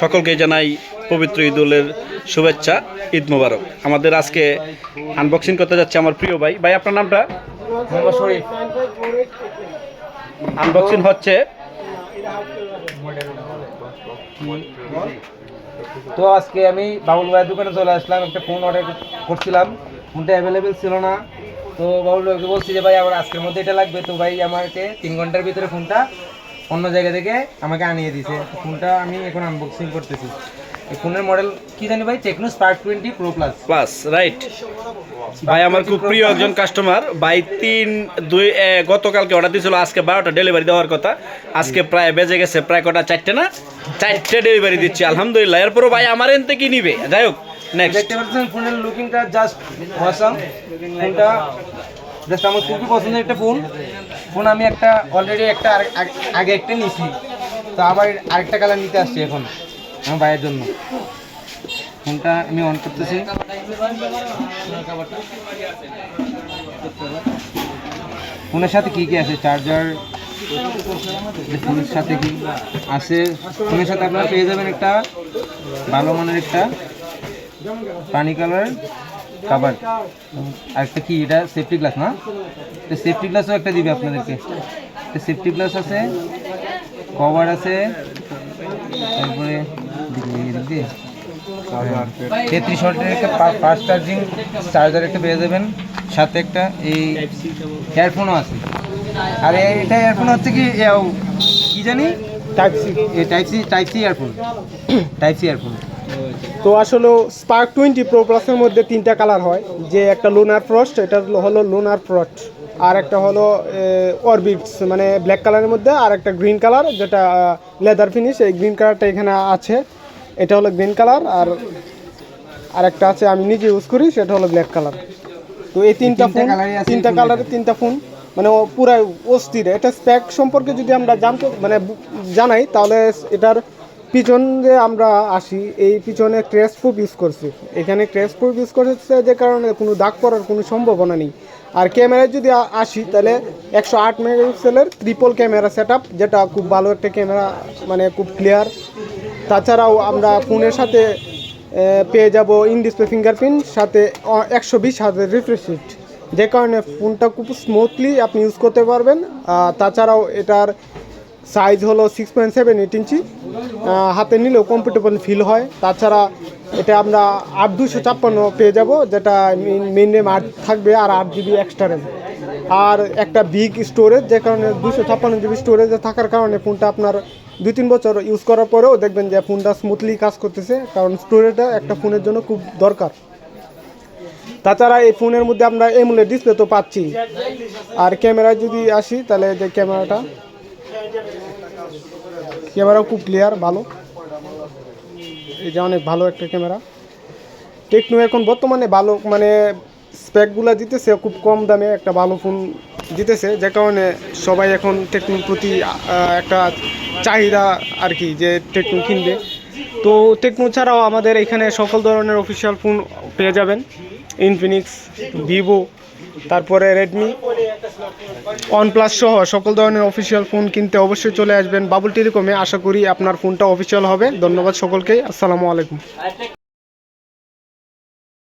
সকলকে জানাই পবিত্র ঈদুলের শুভেচ্ছা ঈদ মোবারক। আমাদের আজকে আনবক্সিং করতে যাচ্ছে আমার প্রিয় ভাই। ভাই আপনার নামটা? আনবক্সিং হচ্ছে তো আজকে আমি বাবুল ভাইয়ের দোকানে চলে আসলাম একটা ফোন অর্ডার করছিলাম। ফোনটা অ্যাভেলেবেল ছিল না। তো বাবুল ভাইকে বলছি যে ভাই আমার আজকের মধ্যে এটা লাগবে। তো ভাই আমাকে তিন ঘণ্টার ভিতরে ফোনটা অন্য জায়গা থেকে আমাকে আনিয়ে দিছে ফোনটা আমি এখন আনবক্সিং করতেছি। এই ফোনের মডেল কি জানি ভাই? Tecno Spark twenty pro plus plus right ভাই আমার খুব প্রিয় একজন কাস্টমার ভাই তিন দুই গতকালকে অর্ডার দিয়েছিল আজকে বারোটা ডেলিভারি দেওয়ার কথা। আজকে প্রায় বেজে গেছে প্রায় কটা চারটে না? চারটে ডেলিভারি দিচ্ছি আলহামদুলিল্লাহ। এরপরও ভাই আমার এনতে কি নিবে? যাই হোক নেক্সট দেখতে পাচ্ছেন ফোনের লুকিংটা জাস্ট অসাম ফোনটা জাস্ট আমার খুবই পছন্দের একটা ফোন ফোন আমি একটা অলরেডি একটা আগে- একটা নিছি তো আবার আরেকটা কালার নিতে আসছি এখন, আমার ভাইয়ের জন্য। ফোনটা আমি অন করতেছি। ফোনের সাথে কি কি আছে? চার্জার ফোনের সাথে কি আছে? ফোনের সাথে আপনারা পেয়ে যাবেন একটা ভালো মানের একটা পানি কালার কাবার আর একটা কি এটা সেফটি গ্লাস না? তো সেফটি গ্লাসও একটা দিবে আপনাদেরকে। একটা সেফটি গ্লাস আছে কভার আছে তারপরে তেত্রিশ ওয়াটের একটা ফাস্ট চার্জিং চার্জার একটা পেয়ে যাবেন। সাথে একটা এই ইয়ারফোনও আছে। আর এটা ইয়ারফোন হচ্ছে কি কি জানি? Type C type C type C earphone type C earphone তো আসলে স্পার্ক টোয়েন্টি প্রো প্লাসের মধ্যে তিনটা কালার হয়। যে একটা লোনার ফ্রস্ট এটা হলো লোনার ফ্রস্ট আর একটা হলো অরবিটস মানে ব্ল্যাক কালারের মধ্যে আর একটা গ্রিন কালার যেটা লেদার ফিনিশ এই গ্রিন কালারটা এখানে আছে। এটা হলো গ্রিন কালার আর আর একটা আছে আমি নিজে ইউজ করি সেটা হলো ব্ল্যাক কালার তো এই তিনটা ফোন তিনটা কালারের তিনটা ফোন মানে পুরাই অস্থির। এটা স্প্যাক সম্পর্কে যদি আমরা জানতে মানে জানাই তাহলে এটার পিছন যে আমরা আসি, এই পিছনে ক্রেস প্রুফ ইউজ করছি। এখানে ক্রেস প্রুফ ইউজ করেছে যে কারণে কোনো দাগ পড়ার কোনো সম্ভাবনা নেই। আর ক্যামেরায় যদি আসি, তাহলে একশো আট মেগাপিক্সেলের ট্রিপল ক্যামেরা সেট যেটা খুব ভালো একটা ক্যামেরা মানে খুব ক্লিয়ার তাছাড়াও আমরা ফোনের সাথে পেয়ে যাব ইন ডিসপ্লে ফিঙ্গারপ্রিন্ট সাথে একশো বিশ হাজার রিফ্রেশ রেট যে কারণে ফোনটা খুব স্মুথলি আপনি ইউজ করতে পারবেন। তাছাড়াও এটার সাইজ হলো six point seven eight inch হাতে নিলেও কমফোর্টেবল ফিল হয়। তাছাড়া এটা আমরা আট দুশো ছাপ্পান্ন পেয়ে যাব, যেটা মেন রেম আট থাকবে আর আট জিবি এক্সট্রা র্যাম আর একটা বিগ স্টোরেজ যে কারণে দুশো ছাপ্পান্ন জিবি স্টোরেজে থাকার কারণে ফোনটা আপনার দুই তিন বছর ইউজ করার পরেও দেখবেন যে ফোনটা স্মুথলি কাজ করতেছে, কারণ স্টোরেজটা একটা ফোনের জন্য খুব দরকার। তাছাড়া এই ফোনের মধ্যে আমরা এমুলেট ডিসপ্লে তো পাচ্ছি। আর ক্যামেরায় যদি আসি, তাহলে যে ক্যামেরাটা ক্যামেরাও খুব ক্লিয়ার ভালো। এই যে অনেক ভালো একটা ক্যামেরা। টেকনো এখন বর্তমানে ভালো মানে স্পেকগুলো দিতেছে, খুব কম দামে একটা ভালো ফোন দিতেছে। যে কারণে সবাই এখন টেকনোর প্রতি একটা চাহিদা আর কি যে টেকনো কিনবে। তো টেকনো ছাড়াও আমাদের এখানে সকল ধরনের অফিসিয়াল ফোন পেয়ে যাবেন। ইনফিনিক্স ভিভো তারপরে রেডমি ওয়ানপ্লাস সহ সকল ধরনের অফিসিয়াল ফোন কিনতে অবশ্যই চলে আসবেন। বাবুল টেলিকমে আশা করি আপনার ফোনটা অফিসিয়াল হবে। ধন্যবাদ সকলকে। আসসালামু আলাইকুম।